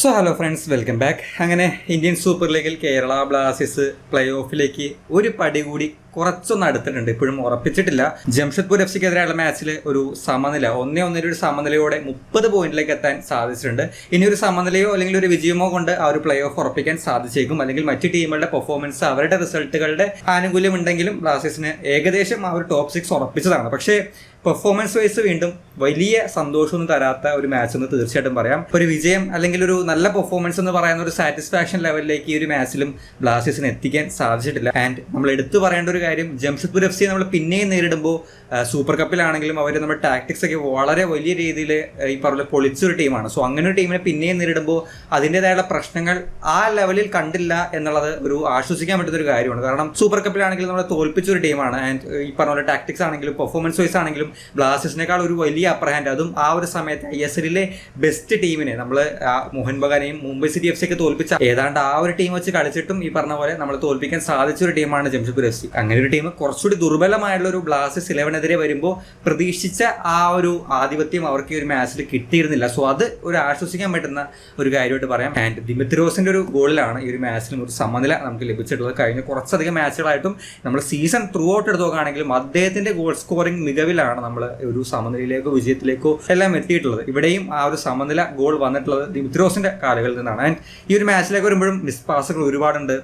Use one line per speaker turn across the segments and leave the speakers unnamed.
So hello friends welcome back അങ്ങനെ Indian super ലീഗിൽ Kerala Blasters play ഓഫിലേക്ക് ഒരു പടി കൂടി കുറച്ചൊന്ന് അടുത്തിട്ടുണ്ട്. ഇപ്പോഴും ഉറപ്പിച്ചിട്ടില്ല. ജംഷഡ്പൂർ എഫ് സിക്കെതിരായുള്ള മാച്ചിൽ ഒരു സമനില ഒന്നേ ഒന്നിന്റെ ഒരു സമനിലയോടെ മുപ്പത് പോയിന്റിലേക്ക് എത്താൻ സാധിച്ചിട്ടുണ്ട്. ഇനി ഒരു സമനിലയോ അല്ലെങ്കിൽ ഒരു വിജയമോ കൊണ്ട് ആ ഒരു പ്ലേ ഓഫ് ഉറപ്പിക്കാൻ സാധിച്ചേക്കും. അല്ലെങ്കിൽ മറ്റ് ടീമുകളുടെ പെർഫോമൻസ് അവരുടെ റിസൾട്ടുകളുടെ ആനുകൂല്യം ഉണ്ടെങ്കിലും ബ്ലാസ്റ്റേഴ്സിന് ഏകദേശം ആ ഒരു ടോപ്പ് സിക്സ് ഉറപ്പിച്ചതാണ്. പക്ഷേ പെർഫോമൻസ് വൈസ് വീണ്ടും വലിയ സന്തോഷമൊന്നും തരാത്ത ഒരു മാച്ച് എന്ന് തീർച്ചയായിട്ടും പറയാം. ഒരു വിജയം അല്ലെങ്കിൽ ഒരു നല്ല പെർഫോമൻസ് എന്ന് പറയുന്ന ഒരു സാറ്റിസ്ഫാക്ഷൻ ലെവലിലേക്ക് ഈ ഒരു മാച്ചിലും ബ്ലാസ്റ്റേഴ്സിന് എത്തിക്കാൻ സാധിച്ചിട്ടില്ല. ആൻഡ് നമ്മൾ എടുത്തു പറയേണ്ട ഒരു കാര്യം ജംഷഡ്പൂർ എഫ് സി നമ്മൾ പിന്നെയും നേരിടുമ്പോൾ സൂപ്പർ കപ്പിലാണെങ്കിലും അവർ നമ്മുടെ ടാക്ടിക്സ് ഒക്കെ വളരെ വലിയ രീതിയിൽ ഈ പറഞ്ഞ പൊളിച്ചൊരു ടീമാണ്. സോ അങ്ങനെ ഒരു ടീമിനെ പിന്നെയും നേരിടുമ്പോൾ അതിന്റെതായുള്ള പ്രശ്നങ്ങൾ ആ ലെവലിൽ കണ്ടില്ല എന്നുള്ളത് ഒരു ആശ്വസിക്കാൻ പറ്റുന്ന ഒരു കാര്യമാണ്. കാരണം സൂപ്പർ കപ്പിലാണെങ്കിലും നമ്മൾ തോൽപ്പിച്ചൊരു ടീമാണ് ആൻഡ് ഈ പറഞ്ഞ പോലെ ടാക്ടിക്സ് ആണെങ്കിലും പെർഫോമൻസ് വൈസ് ആണെങ്കിലും ബ്ലാസ്റ്റേഴ്സിനേക്കാൾ ഒരു വലിയ അപ്പർ ഹാൻഡ് അതും ആ ഒരു സമയത്ത് ഐ എസ് എല്ലിലെ ബെസ്റ്റ് ടീമിനെ നമ്മൾ മോഹൻ ബഗാനെയും മുംബൈ സിറ്റി എഫ് സി ഒക്കെ തോൽപ്പിച്ച ഏതാണ്ട് ആ ഒരു ടീം വെച്ച് കളിച്ചിട്ടും ഈ പറഞ്ഞ പോലെ നമ്മൾ തോൽപ്പിക്കാൻ സാധിച്ച ഒരു ടീമാണ് ജംഷഡ്പൂർ എഫ് സി അങ്ങനെ ഒരു ടീം കുറച്ചുകൂടി ദുർബലമായുള്ള ഒരു ബ്ലാസ്റ്റേഴ്സ് ഇലവനെതിരെ വരുമ്പോൾ പ്രതീക്ഷിച്ച ആ ഒരു ആധിപത്യം അവർക്ക് ഒരു മാച്ചിൽ കിട്ടിയിരുന്നില്ല. സോ അത് ഒരു ആശ്വസിക്കാൻ പറ്റുന്ന ഒരു കാര്യമായിട്ട് പറയാം. ആൻഡ് ദിമിത്രോസിന്റെ ഒരു ഗോളിലാണ് ഈ ഒരു മാച്ചിലും ഒരു സമനില നമുക്ക് ലഭിച്ചിട്ടുള്ളത്. കഴിഞ്ഞ കുറച്ചധികം മാച്ചുകളായിട്ടും നമ്മൾ സീസൺ ത്രൂ ഔട്ട് എടുത്ത് നോക്കുകയാണെങ്കിലും അദ്ദേഹത്തിന്റെ ഗോൾ സ്കോറിംഗ് മികവിലാണ് നമ്മൾ ഒരു സമനിലയിലേക്കോ വിജയത്തിലേക്കോ എല്ലാം എത്തിയിട്ടുള്ളത്. ഇവിടെയും ആ ഒരു സമനില ഗോൾ വന്നിട്ടുള്ളത് ദിമിത്രോസിന്റെ കാലുകളിൽ നിന്നാണ്. ആൻഡ് ഈ ഒരു മാച്ചിലേക്ക് വരുമ്പോഴും മിസ് പാസുകൾ ഒരുപാടുണ്ട്.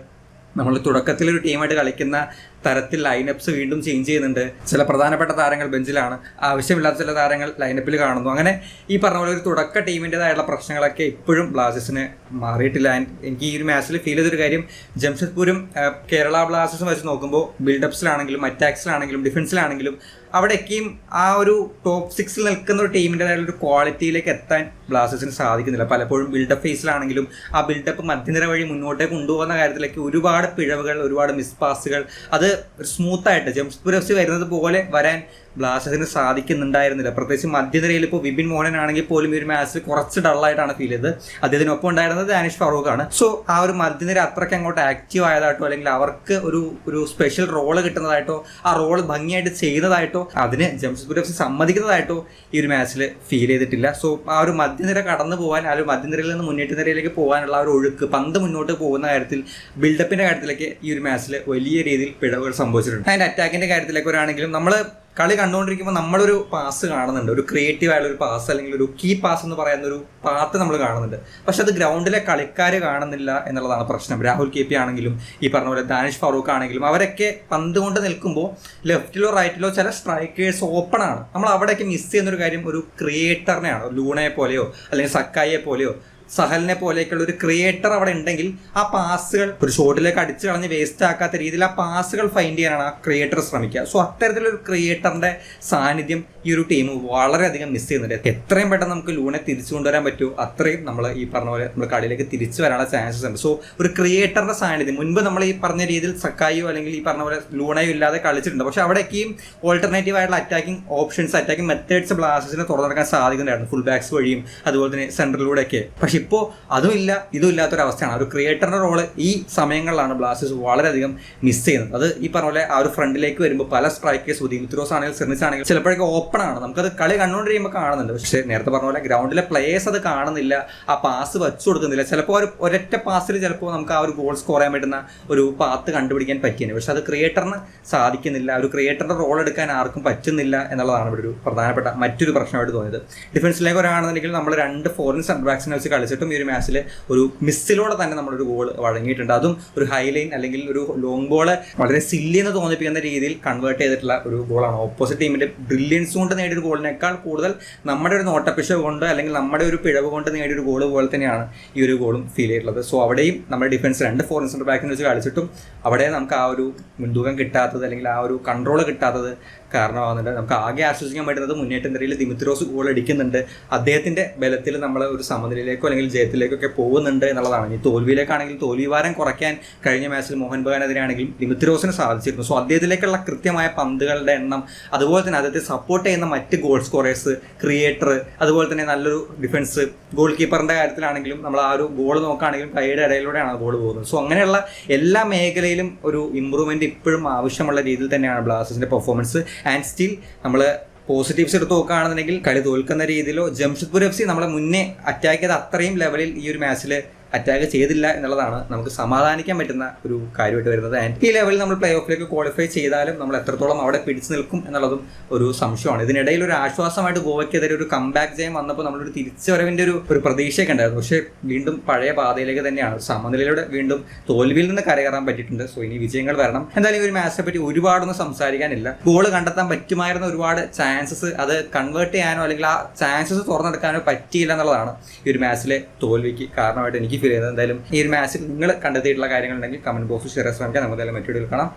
നമ്മൾ തുടക്കത്തിൽ ഒരു ടീമായിട്ട് കളിക്കുന്ന തരത്തിൽ ലൈനപ്സ് വീണ്ടും ചേഞ്ച് ചെയ്യുന്നുണ്ട്. ചില പ്രധാനപ്പെട്ട താരങ്ങൾ ബെഞ്ചിലാണ്. ആവശ്യമില്ലാത്ത ചില താരങ്ങൾ ലൈനപ്പിൽ കാണുന്നു. അങ്ങനെ ഈ പറഞ്ഞ പോലെ ഒരു തുടക്ക ടീമിന്റെതായുള്ള പ്രശ്നങ്ങളൊക്കെ ഇപ്പോഴും ബ്ലാസ്റ്റേഴ്സിന് മാറിയിട്ടില്ല. എനിക്ക് ഈ ഒരു മാച്ചിൽ ഫീൽ ചെയ്തൊരു കാര്യം ജംഷഡ്പൂരും കേരള ബ്ലാസ്റ്റേഴ്സും വെച്ച് നോക്കുമ്പോൾ ബിൽഡപ്സിലാണെങ്കിലും അറ്റാക്സിലാണെങ്കിലും ഡിഫൻസിലാണെങ്കിലും അവിടെയൊക്കെയും ആ ഒരു ടോപ്പ് സിക്സിൽ നിൽക്കുന്ന ഒരു ടീമിന്റെതായുള്ള ഒരു ക്വാളിറ്റിയിലേക്ക് എത്താൻ ബ്ലാസ്റ്റേഴ്സിന് സാധിക്കുന്നില്ല. പലപ്പോഴും ബിൽഡപ്പ് ഫേസിലാണെങ്കിലും ആ ബിൽഡപ്പ് മധ്യനിര വഴി മുന്നോട്ടേക്ക് കൊണ്ടുപോകുന്ന കാര്യത്തിലേക്ക് ഒരുപാട് പിഴവുകൾ ഒരുപാട് മിസ് പാസുകൾ അത് സ്മൂത്ത് ആയിട്ട് ജംഷഡ്പൂർ എഫ് സി വരുന്നത് പോലെ വരാൻ ബ്ലാസ്റ്റേഴ്സിന് സാധിക്കുന്നുണ്ടായിരുന്നില്ല. പ്രത്യേകിച്ച് മധ്യനിരയിൽ ഇപ്പോൾ വിപിൻ മോഹനൻ ആണെങ്കിൽ പോലും ഈ ഒരു മാച്ചിൽ കുറച്ച് ഡള്ളായിട്ടാണ് ഫീൽ ചെയ്തത്. അദ്ദേഹത്തിനൊപ്പം ഉണ്ടായിരുന്നത് ദാനിഷ് ഫറൂഖ് ആണ് സോ ആ ഒരു മധ്യനിര അത്രയ്ക്ക് അങ്ങോട്ട് ആക്റ്റീവ് ആയതായിട്ടോ അല്ലെങ്കിൽ അവർക്ക് ഒരു ഒരു സ്പെഷ്യൽ റോൾ കിട്ടുന്നതായിട്ടോ ആ റോൾ ഭംഗിയായിട്ട് ചെയ്യുന്നതായിട്ടോ അതിന് ജംഷഡ്പൂർ എഫ് സി സമ്മതിക്കുന്നതായിട്ടോ ഈ ഒരു മാച്ചിൽ ഫീൽ ചെയ്തിട്ടില്ല. സോ ആ ഒരു മധ്യനിര കടന്നു പോകാൻ ആ ഒരു മധ്യനിരയിൽ നിന്ന് മുന്നേറ്റ നിരയിലേക്ക് പോകാനുള്ള ഒരു ഒഴുക്ക് പന്ത് മുന്നോട്ട് പോകുന്ന കാര്യത്തിൽ ബിൽഡപ്പിന്റെ കാര്യത്തിലേക്ക് ഈ ഒരു മാച്ചിൽ വലിയ രീതിയിൽ പിഴവുകൾ സംഭവിച്ചിട്ടുണ്ട്. അതിന്റെ അറ്റാക്കിന്റെ കാര്യത്തിലേക്ക് വരാണെങ്കിലും നമ്മൾ കളി കണ്ടുകൊണ്ടിരിക്കുമ്പോൾ നമ്മളൊരു പാസ് കാണുന്നുണ്ട്. ഒരു ക്രിയേറ്റീവ് ആയുള്ള ഒരു പാസ് അല്ലെങ്കിൽ ഒരു കീ പാസ് എന്ന് പറയുന്ന ഒരു പാത്ത് നമ്മൾ കാണുന്നുണ്ട്. പക്ഷെ അത് ഗ്രൗണ്ടിലെ കളിക്കാർ കാണുന്നില്ല എന്നുള്ളതാണ് പ്രശ്നം. രാഹുൽ കെ പി ആണെങ്കിലും ഈ പറഞ്ഞ പോലെ ദാനിഷ് ഫറൂഖ് ആണെങ്കിലും അവരൊക്കെ പന്ത് കൊണ്ട് നിൽക്കുമ്പോൾ ലെഫ്റ്റിലോ റൈറ്റിലോ ചില സ്ട്രൈക്കേഴ്സ് ഓപ്പൺ ആണ്. നമ്മൾ അവിടെയൊക്കെ മിസ് ചെയ്യുന്ന ഒരു കാര്യം ഒരു ക്രിയേറ്ററിനെയാണ് ലൂണയെ പോലെയോ അല്ലെങ്കിൽ സക്കായിയെ പോലെയോ. സഹലിനെ പോലെയൊക്കെയുള്ള ഒരു ക്രിയേറ്റർ അവിടെ ഉണ്ടെങ്കിൽ ആ പാസുകൾ ഒരു ഷോട്ടിലേക്ക് അടിച്ചു കളഞ്ഞ് വേസ്റ്റ് ആക്കാത്ത രീതിയിൽ ആ പാസുകൾ ഫൈൻഡ് ചെയ്യാനാണ് ആ ക്രിയേറ്റർ ശ്രമിക്കുക. സോ അത്തരത്തിലൊരു ക്രിയേറ്ററിന്റെ സാന്നിധ്യം ഈ ഒരു ടീം വളരെയധികം മിസ് ചെയ്യുന്നുണ്ട്. എത്രയും പെട്ടെന്ന് നമുക്ക് ലൂണെ തിരിച്ചു കൊണ്ടുവരാൻ പറ്റുമോ അത്രയും നമ്മൾ ഈ പറഞ്ഞ പോലെ നമ്മൾ കളിയിലേക്ക് തിരിച്ചു വരാനുള്ള ചാൻസസ് ഉണ്ട്. സോ ഒരു ക്രിയേറ്ററിന്റെ സാന്നിധ്യം. മുൻപ് നമ്മൾ ഈ പറഞ്ഞ രീതിയിൽ സക്കായോ അല്ലെങ്കിൽ ഈ പറഞ്ഞ പോലെ ലൂണയോ ഇല്ലാതെ കളിച്ചിട്ടുണ്ട്. പക്ഷെ അവിടേക്കും ഓൾട്ടർനേറ്റീവ് ആയിട്ടുള്ള അറ്റാക്കിംഗ് ഓപ്ഷൻസ് അറ്റാക്കിംഗ് മെത്തേഡ്സ് ബ്ലാസ്റ്റേഴ്സിനെ തുറന്നെടുക്കാൻ സാധിക്കുന്നുണ്ടായിരുന്നു ഫുൾ ബാക്സ് വഴിയും അതുപോലെ തന്നെ സെൻട്രലിലൂടെയൊക്കെ പക്ഷെ ഇപ്പോൾ അതും ഇല്ല ഇതും ഇല്ലാത്തൊരവസ്ഥയാണ് ഒരു ക്രിയേറ്ററിന്റെ റോൾ ഈ സമയങ്ങളിലാണ് ബ്ലാസ്റ്റേഴ്സ് വളരെയധികം മിസ് ചെയ്യുന്നത്. അത് ഈ പറഞ്ഞ പോലെ ആ ഒരു ഫ്രണ്ടിലേക്ക് വരുമ്പോൾ പല സ്ട്രൈക്കേഴ്സ് ദിമിത്രോസ് ആണെങ്കിലും സെർണിസ് ആണെങ്കിലും ചിലപ്പോഴൊക്കെ ഓപ്പൺ ആണ്. നമുക്കത് കളി കണ്ടുകൊണ്ടിരിക്കുമ്പോൾ കാണുന്നുണ്ട്. പക്ഷേ നേരത്തെ പറഞ്ഞ പോലെ ഗ്രൗണ്ടിലെ പ്ലേയേഴ്സ് അത് കാണുന്നില്ല ആ പാസ് വെച്ചു കൊടുക്കുന്നില്ല. ചിലപ്പോൾ ഒരു ഒരൊറ്റ പാസ്സിൽ ചിലപ്പോൾ നമുക്ക് ആ ഒരു ഗോൾ സ്കോർ ചെയ്യാൻ പറ്റുന്ന ഒരു പാത്ത് കണ്ടുപിടിക്കാൻ പറ്റിയാണ് പക്ഷെ അത് ക്രിയേറ്ററിന് സാധിക്കുന്നില്ല ഒരു ക്രിയേറ്ററിന്റെ റോൾ എടുക്കാൻ ആർക്കും പറ്റുന്നില്ല എന്നുള്ളതാണ് ഇവിടെ ഒരു പ്രധാനപ്പെട്ട മറ്റൊരു പ്രശ്നമായിട്ട് തോന്നിയത്. ഡിഫൻസിലേക്ക് ഒരാണെന്നുണ്ടെങ്കിൽ നമ്മൾ രണ്ട് ഫോറിൻ ബാക്സിനെ വെച്ച് കളിച്ചിട്ടും ഈ ഒരു മാച്ചിൽ ഒരു മിസ്സിലൂടെ തന്നെ നമ്മളൊരു ഗോൾ വഴങ്ങിയിട്ടുണ്ട്. അതും ഒരു ഹൈലൈൻ അല്ലെങ്കിൽ ഒരു ലോങ് ബോൾ വളരെ സില്ലി എന്ന് തോന്നിപ്പിക്കുന്ന രീതിയിൽ കൺവേർട്ട് ചെയ്തിട്ടുള്ള ഒരു ഗോളാണ് ഓപ്പോസിറ്റ് ടീമിന്റെ ബ്രില്യൻസ് കൊണ്ട് നേടിയ ഒരു ഗോളിനേക്കാൾ കൂടുതൽ നമ്മുടെ ഒരു നോട്ടപ്പിശ കൊണ്ട് അല്ലെങ്കിൽ നമ്മുടെ ഒരു പിഴവ് കൊണ്ട് നേടിയ ഒരു ഗോൾ പോലെ തന്നെയാണ് ഈ ഒരു ഗോളും ഫീൽ ചെയ്തിട്ടുള്ളത്. സോ അവിടെയും നമ്മുടെ ഡിഫൻസ് രണ്ട് ഫോർ സെന്റർ ബാക്കിനെ വെച്ച് കളിച്ചിട്ടും അവിടെ നമുക്ക് ആ ഒരു മുൻതൂക്കം കിട്ടാത്തത് അല്ലെങ്കിൽ ആ ഒരു കൺട്രോൾ കിട്ടാത്തത് കാരണമാകുന്നുണ്ട് നമുക്ക് ആകെ ആശ്വസിക്കാൻ പറ്റുന്നത് മുന്നേറ്റം നിരയിൽ ദിമിത്രോസ് ഗോൾ അടിക്കുന്നുണ്ട്. അദ്ദേഹത്തിന്റെ ബലത്തിൽ നമ്മൾ ഒരു സമനിലയിലേക്കോ അല്ലെങ്കിൽ ജയത്തിലേക്കൊക്കെ പോകുന്നുണ്ട് എന്നുള്ളതാണ്. ഈ തോൽവിയിലേക്കാണെങ്കിൽ തോൽവി വാരം കുറയ്ക്കാൻ കഴിഞ്ഞ മാച്ചിൽ മോഹൻ ബഗാനെതിരെയാണെങ്കിലും ദിമിത്രോസിന് സാധിച്ചിരുന്നു. സോ അദ്ദേഹത്തിലേക്കുള്ള കൃത്യമായ പന്തുകളുടെ എണ്ണം അതുപോലെ തന്നെ അദ്ദേഹത്തെ സപ്പോർട്ട് ചെയ്യുന്ന മറ്റ് ഗോൾ സ്കോറേഴ്സ് ക്രിയേറ്റർ അതുപോലെ തന്നെ നല്ലൊരു ഡിഫൻസ് ഗോൾ കീപ്പറിന്റെ കാര്യത്തിലാണെങ്കിലും നമ്മൾ ആ ഒരു ഗോൾ നോക്കുകയാണെങ്കിലും കൈയുടെ ഇടയിലൂടെയാണ് ഗോൾ പോകുന്നത്. സോ അങ്ങനെയുള്ള എല്ലാ മേഖലയിലും ഒരു ഇമ്പ്രൂവ്മെന്റ് ഇപ്പോഴും ആവശ്യമുള്ള രീതിയിൽ തന്നെയാണ് ബ്ലാസ്റ്റേഴ്സിന്റെ പെർഫോമൻസ് ആൻഡ് സ്റ്റിൽ നമ്മൾ പോസിറ്റീവ്സ് എടുത്ത് നോക്കുകയാണെന്നുണ്ടെങ്കിൽ കളി തോൽക്കുന്ന രീതിയിലോ ജംഷഡ്പൂർ എഫ് സി നമ്മളെ മുന്നേ അറ്റാക്ക് ചെയ്ത അത്രയും ലെവലിൽ ഈ ഒരു മാച്ചിൽ അറ്റാക്ക് ചെയ്തില്ല എന്നുള്ളതാണ് നമുക്ക് സമാധാനിക്കാൻ പറ്റുന്ന ഒരു കാര്യമായിട്ട് വരുന്നത്. ആൻഡ് ഈ ലെവലിൽ നമ്മൾ പ്ലേ ഓഫിലേക്ക് ക്വാളിഫൈ ചെയ്താലും നമ്മൾ എത്രത്തോളം അവിടെ പിടിച്ചു നിൽക്കും എന്നുള്ളതും ഒരു സംശയമാണ്. ഇതിനിടയിൽ ഒരു ആശ്വാസമായിട്ട് ഗോവയ്ക്കെതിരെ ഒരു കംബാക്ക് ജയം വന്നപ്പോൾ നമ്മളൊരു തിരിച്ചുവരവിന്റെ ഒരു ഒരു പ്രതീക്ഷയൊക്കെ ഉണ്ടായിരുന്നു. പക്ഷേ വീണ്ടും പഴയ പാതയിലേക്ക് തന്നെയാണ്. സമനിലയിലൂടെ വീണ്ടും തോൽവിയിൽ നിന്ന് കരകയറാൻ പറ്റിയിട്ടുണ്ട്. സോ ഇനി വിജയങ്ങൾ വരണം. എന്തായാലും ഈ ഒരു മാച്ചിനെ പറ്റി ഒരുപാടൊന്നും സംസാരിക്കാനില്ല. ഗോൾ കണ്ടെത്താൻ പറ്റുമായിരുന്ന ഒരുപാട് ചാൻസസ് അത് കൺവേർട്ട് ചെയ്യാനോ അല്ലെങ്കിൽ ആ ചാൻസസ് തുറന്നെടുക്കാനോ പറ്റിയില്ല എന്നുള്ളതാണ് ഈ ഒരു മാച്ചിലെ തോൽവിക്ക് കാരണമായിട്ട് എനിക്ക് ഫീൽ ചെയ്യുന്നത്. എന്തായാലും ഈ ഒരു മാച്ചിൽ നിങ്ങൾ കണ്ടെത്തിയിട്ടുള്ള കാര്യങ്ങളുണ്ടെങ്കിൽ കമന്റ് ബോക്സിൽ ഷെയർ ശ്രമിക്കാം. നമുക്ക് എന്തായാലും മറ്റൊരു കാണാം.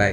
ബൈ